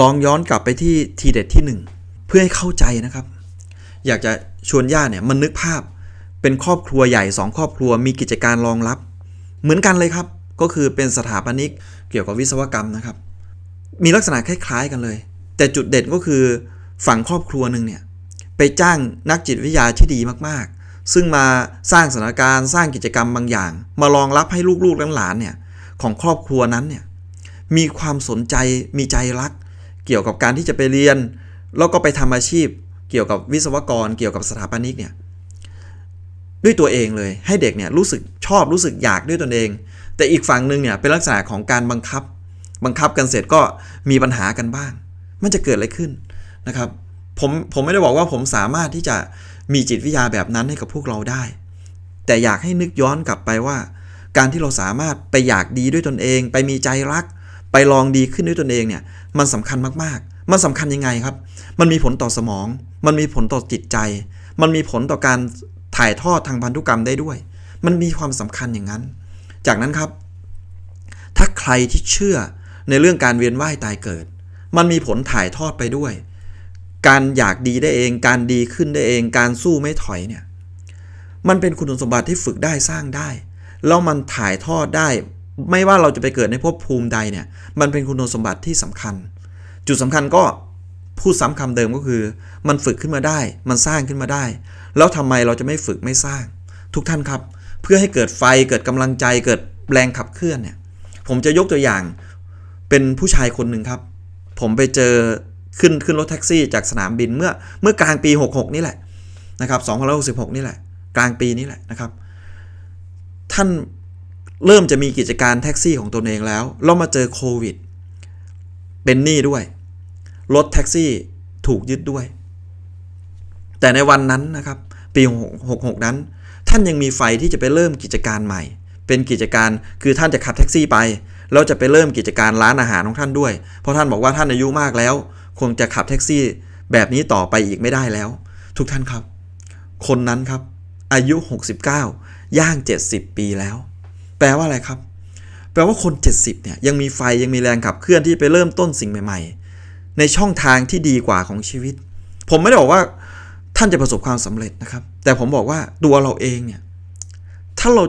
ลองย้อนกลับไปที่ทีเด็ดที่หนึ่งเพื่อให้เข้าใจนะครับ อยากจะชวนญาติเนี่ยมันนึกภาพ เป็นครอบครัวใหญ่สองครอบครัวมีกิจการรองรับ เหมือนกันเลยครับ ก็คือเป็นสถาปนิกเกี่ยวกับวิศวกรรมนะครับ มีลักษณะคล้าย ๆกันเลย แต่จุดเด่นก็คือฝั่งครอบครัวหนึ่งเนี่ยไปจ้างนักจิตวิทยาที่ดีมากๆ ซึ่งมาสร้างสถานการณ์สร้างกิจกรรมบางอย่าง มารองรับให้ลูกๆหลานๆเนี่ยของครอบครัวนั้นเนี่ยมีความสนใจมีใจรัก เกี่ยวกับการที่จะไปเรียน แล้วก็ไปทำอาชีพ เกี่ยวกับวิศวกร เกี่ยวกับสถาปนิกเนี่ยด้วยตัวเองเลยให้เด็กเนี่ยรู้สึกชอบรู้สึกอยากด้วยตนเอง แต่อีกฝั่งหนึ่งเนี่ยเป็นลักษณะของการบังคับ บังคับกันเสร็จก็มีปัญหากันบ้าง มันจะเกิดอะไรขึ้นนะครับผมผมไม่ได้บอกว่าผมสามารถที่จะมีจิตวิทยาแบบนั้นให้กับพวกเราได้ แต่อยากให้นึกย้อนกลับไปว่า การที่เราสามารถไปอยากดีด้วยตนเอง ไปมีใจรัก ไปลองดีขึ้นด้วยตนเองเนี่ยมันสำคัญมากๆ มันสำคัญยังไงครับ มันมีผลต่อสมอง มันมีผลต่อจิตใจ มันมีผลต่อการถ่ายทอดทางพันธุกรรมได้ด้วย มันมีความสำคัญอย่างนั้น จากนั้นครับ ถ้าใครที่เชื่อในเรื่องการเวียนว่ายตายเกิด มันมีผลถ่ายทอดไปด้วย การอยากดีได้เอง การดีขึ้นได้เอง การสู้ไม่ถอยเนี่ย มันเป็นคุณสมบัติที่ฝึกได้สร้างได้ แล้วมันถ่ายทอดได้ ไม่ว่าเราจะไปเกิดในภพภูมิใดเนี่ย มันเป็นคุณสมบัติที่สำคัญ จุดสำคัญก็พูดซ้ำคำเดิมก็คือ มันฝึกขึ้นมาได้ มันสร้างขึ้นมาได้ แล้วทำไมเราจะไม่ฝึกไม่สร้าง ทุกท่านครับ เพื่อให้เกิดไฟเกิดกำลังใจเกิดแรงขับเคลื่อนเนี่ย ผมจะยกตัวอย่าง เป็นผู้ชายคนหนึ่งครับ ผมไปเจอขึ้นขึ้นรถแท็กซี่จากสนามบินเมื่อเมื่อกลางปี 66 นี่แหละนะครับ2566 นี่แหละ กลางปีนี้แหละนะครับ ท่าน เริ่มจะมีกิจการแท็กซี่ของตนเองแล้วแล้วมาเจอโควิด เป็นหนี้ด้วย รถแท็กซี่ถูกยึดด้วย แต่ในวันนั้นนะครับ ปี 66 นั้น ท่านยังมีไฟที่จะไปเริ่มกิจการใหม่ เป็นกิจการคือท่านจะขับแท็กซี่ไปแล้วจะไปเริ่มกิจการร้านอาหารของท่านด้วย เพราะท่านบอกว่าท่านอายุมากแล้ว คงจะขับแท็กซี่แบบนี้ต่อไปอีกไม่ได้แล้ว ทุกท่านครับ คนนั้นครับ อายุ 69 ย่าง 70 ปีแล้ว แปลว่าอะไรครับ แปลว่าคน 70เนี่ยยังมีไฟยังมีแรงขับเคลื่อนที่ไปเริ่มต้นสิ่งใหม่ ๆ ในช่องทางที่ดีกว่าของชีวิต ผมไม่ได้บอกว่าท่านจะประสบความสำเร็จนะครับ แต่ผมบอกว่าตัวเราเองเนี่ยถ้าเรา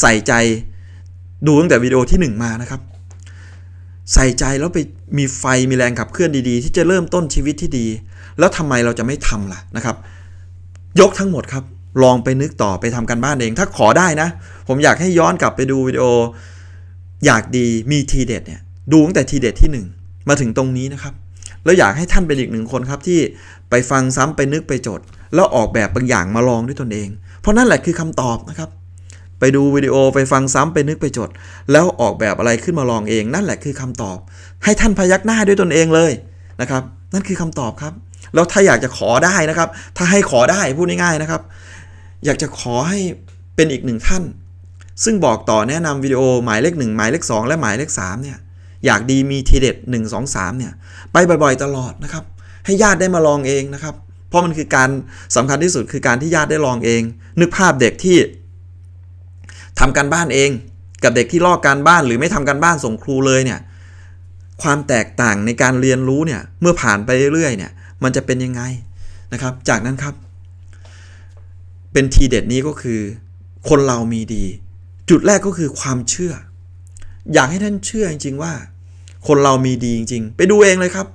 ใส่ใจดูตั้งแต่วิดีโอที่ 1 มานะครับ ใส่ใจแล้วไปมีไฟมีแรงขับเคลื่อนดีๆ ที่จะเริ่มต้นชีวิตที่ดี แล้วทำไมเราจะไม่ทำล่ะนะครับ ยกทั้งหมดครับ ลองไปนึกต่อไปทำกันบ้านเอง ถ้าขอได้นะ ผมอยากให้ย้อนกลับไปดูวิดีโอ อยากดีมีทีเด็ดเนี่ยดูตั้งแต่ทีเด็ดที่ 1 มาถึงตรงนี้นะครับ แล้วอยากให้ท่านเป็นอีกหนึ่งคนครับที่ไปฟังซ้ำไปนึกไปจด แล้วออกแบบบางอย่างมาลองด้วยตนเอง เพราะนั่นแหละคือคำตอบนะครับ ไปดูวิดีโอไปฟังซ้ำไปนึกไปจด แล้วออกแบบอะไรขึ้นมาลองเอง นั่นแหละคือคำตอบ ให้ท่านพยักหน้าด้วยตนเองเลยนะครับ นั่นคือคำตอบครับ แล้วถ้าอยากจะขอได้นะครับ ถ้าให้ขอได้พูดง่ายๆนะครับ อยากจะขอให้เป็นอีกหนึ่งท่าน ซึ่งบอกต่อแนะนำวิดีโอหมายเลข 1 หมายเลข 2 และหมายเลข3เนี่ยอยากดีมีทีเด็ด1 2 3เนี่ยไปบ่อยๆ ตลอดนะครับ ให้ญาติได้มาลองเองนะครับ เพราะมันคือการสำคัญที่สุดคือการที่ญาติได้ลองเอง นึกภาพเด็กที่ทำการบ้านเอง กับเด็กที่ลอกการบ้านหรือไม่ทำการบ้านส่งครูเลยเนี่ยความแตกต่างในการเรียนรู้เนี่ยเมื่อผ่านไปเรื่อยๆเนี่ยมันจะเป็นยังไงนะครับ จากนั้นครับ เป็นทีเด็ดนี้ก็คือ คนเรามีดี จุดแรกก็คือความเชื่อ อยากให้ท่านเชื่อจริง ๆ ว่า คนเรามีดีจริง ๆ ไปดูเองเลยครับ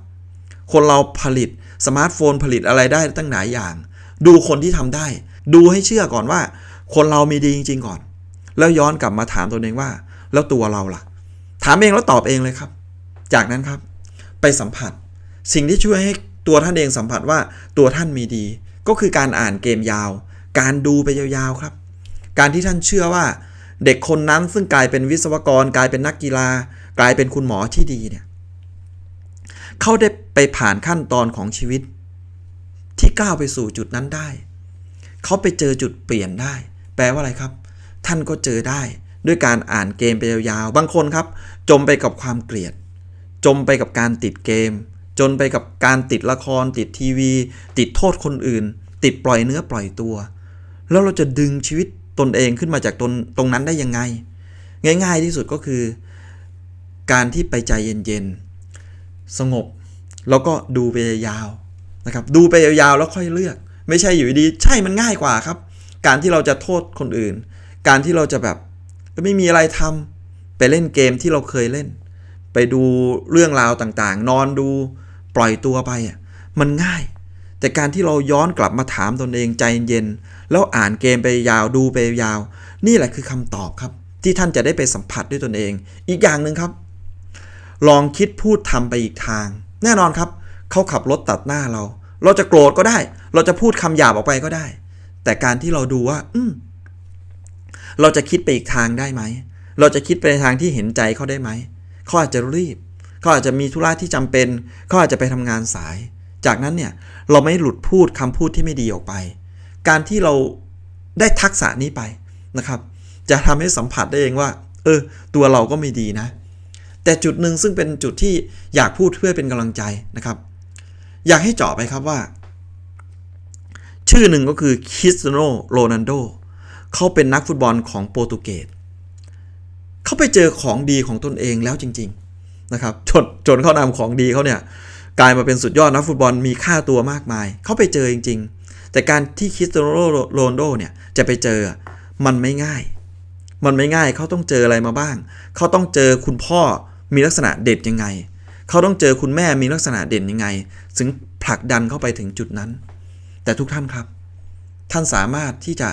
คนเราผลิตสมาร์ทโฟนผลิตอะไรได้ตั้งหลายอย่าง ดูคนที่ทำได้ ดูให้เชื่อก่อนว่า คนเรามีดีจริง ๆ ก่อน แล้วย้อนกลับมาถามตัวเองว่า แล้วตัวเราล่ะ ถามเองแล้วตอบเองเลยครับ จากนั้นครับ ไปสัมผัส สิ่งที่ช่วยให้ตัวท่านเองสัมผัสว่าตัวท่านมีดี ก็คือการอ่านเกมยาว การดูไปยาวๆครับ การที่ท่านเชื่อว่า เด็กคนนั้นซึ่งกลายเป็นวิศวกร กลายเป็นนักกีฬา กลายเป็นคุณหมอที่ดีเนี่ยเขาได้ไปผ่านขั้นตอนของชีวิต ที่ก้าวไปสู่จุดนั้นได้ เขาไปเจอจุดเปลี่ยนได้ แปลว่าอะไรครับ ท่านก็เจอได้ด้วยการอ่านเกมไปยาวๆ บางคนครับ จมไปกับความเกลียด จมไปกับการติดเกม จนไปกับการติดละคร ติดทีวี ติดโทษคนอื่น ติดปล่อยเนื้อปล่อยตัว แล้วเราจะดึงชีวิตตนเองขึ้นมาจากตนตรงนั้นได้ยังไง ง่าย ๆที่สุดก็คือ การที่ไปใจเย็นๆสงบ แล้วก็ดูไปยาวๆนะครับ ดูไปยาวๆแล้วค่อยเลือก ไม่ใช่อยู่ดีใช่มันง่ายกว่าครับ การที่เราจะโทษคนอื่น การที่เราจะแบบไม่มีอะไรทำไปเล่นเกมที่เราเคยเล่น ไปดูเรื่องราวต่างๆ นอนดูปล่อยตัวไปอะมันง่าย แต่การที่เราย้อนกลับมาถามตนเองใจเย็น แล้วอ่านเกมไปยาวดูไปยาว นี่แหละคือคำตอบครับ ที่ท่านจะได้ไปสัมผัสด้วยตนเอง อีกอย่างหนึ่งครับ ลองคิดพูดทำไปอีกทาง แน่นอนครับเขาขับรถตัดหน้าเรา เราจะโกรธก็ได้ เราจะพูดคำหยาบออกไปก็ได้ แต่การที่เราดูว่า อืมเราจะคิดไปอีกทางได้ไหม เราจะคิดไปในทางที่เห็นใจเขาได้ไหมเขาอาจจะรีบเขาอาจจะมีธุระที่จำเป็นเขาอาจจะไปทำงานสาย จากนั้นเนี่ยเราไม่หลุดพูดคำพูดที่ไม่ดีออกไป การที่เราได้ทักษะนี้ไปนะครับ จะทำให้สัมผัสได้เองว่า เออ ตัวเราก็ไม่ดีนะ แต่จุดหนึ่งซึ่งเป็นจุดที่อยากพูดเพื่อเป็นกำลังใจนะครับ อยากให้เจาะไปครับว่า ชื่อหนึ่งก็คือคริสโนโรนัลโดเขาเป็นนักฟุตบอลของโปรตุเกสเขาไปเจอของดีของตนเองแล้วจริง ๆนะครับจนจนเขานำของดีเขาเนี่ย กลายมาเป็นสุดยอดนักฟุตบอลมีค่าตัวมากมาย เขาไปเจอจริง ๆ แต่การที่คริสเตโนโรนโดเนี่ยจะไปเจอมันไม่ง่าย มันไม่ง่ายเขาต้องเจออะไรมาบ้าง เขาต้องเจอคุณพ่อมีลักษณะเด็ดยังไง เขาต้องเจอคุณแม่มีลักษณะเด่นยังไง ถึงผลักดันเข้าไปถึงจุดนั้น แต่ทุกท่านครับ ท่านสามารถที่จะ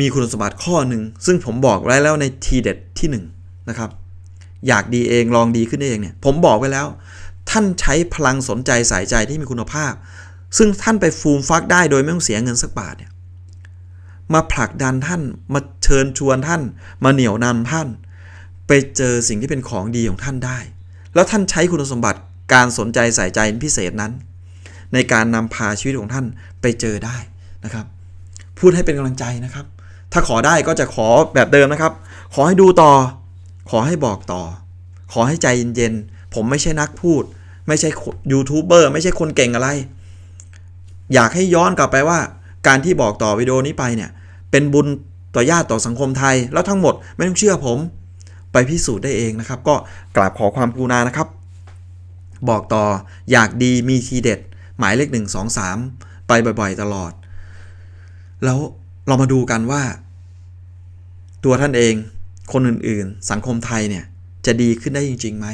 มีคุณสมบัติข้อหนึ่ง ซึ่งผมบอกไว้แล้วในทีเด็ดที่1นงนะครับ อยากดีเองลองดีขึ้นเองเนี่ย ผมบอกไว้แล้ว ท่านใช้พลังสนใจสายใจที่มีคุณภาพ ซึ่งท่านไปฟูมฟักได้โดยไม่ต้องเสียเงินสักบาทเนี่ยมาผลักดันท่านมาเชิญชวนท่าน มาเหนี่ยวนำท่าน ไปเจอสิ่งที่เป็นของดีของท่านได้ แล้วท่านใช้คุณสมบัติการสนใจใส่ใจพิเศษนั้น ในการนำพาชีวิตของท่านไปเจอได้นะครับ พูดให้เป็นกำลังใจนะครับ ถ้าขอได้ก็จะขอแบบเดิมนะครับ ขอให้ดูต่อ ขอให้บอกต่อ ขอให้ใจเย็นๆ ผมไม่ใช่นักพูด ไม่ใช่ยูทูบเบอร์ไม่ใช่คนเก่งอะไร อยากให้ย้อนกลับไปว่า การที่บอกต่อวิดีโอนี้ไปเนี่ย เป็นบุญต่อญาติต่อสังคมไทย แล้วทั้งหมดไม่ต้องเชื่อผม ไปพิสูจน์ได้เองนะครับ ก็กราบขอความกรุณานะครับ บอกต่ออยากดีมีทีเด็ด หมายเลขหนึ่งสองสามไปบ่อยๆ ตลอด แล้วเรามาดูกันว่า ตัวท่านเองคนอื่นๆ สังคมไทยเนี่ยจะดีขึ้นได้จริงๆไหม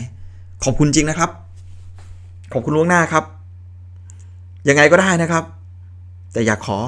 ขอบคุณจริงนะครับ ขอบคุณล่วงหน้าครับ ยังไงก็ได้นะครับ แต่อยากขอ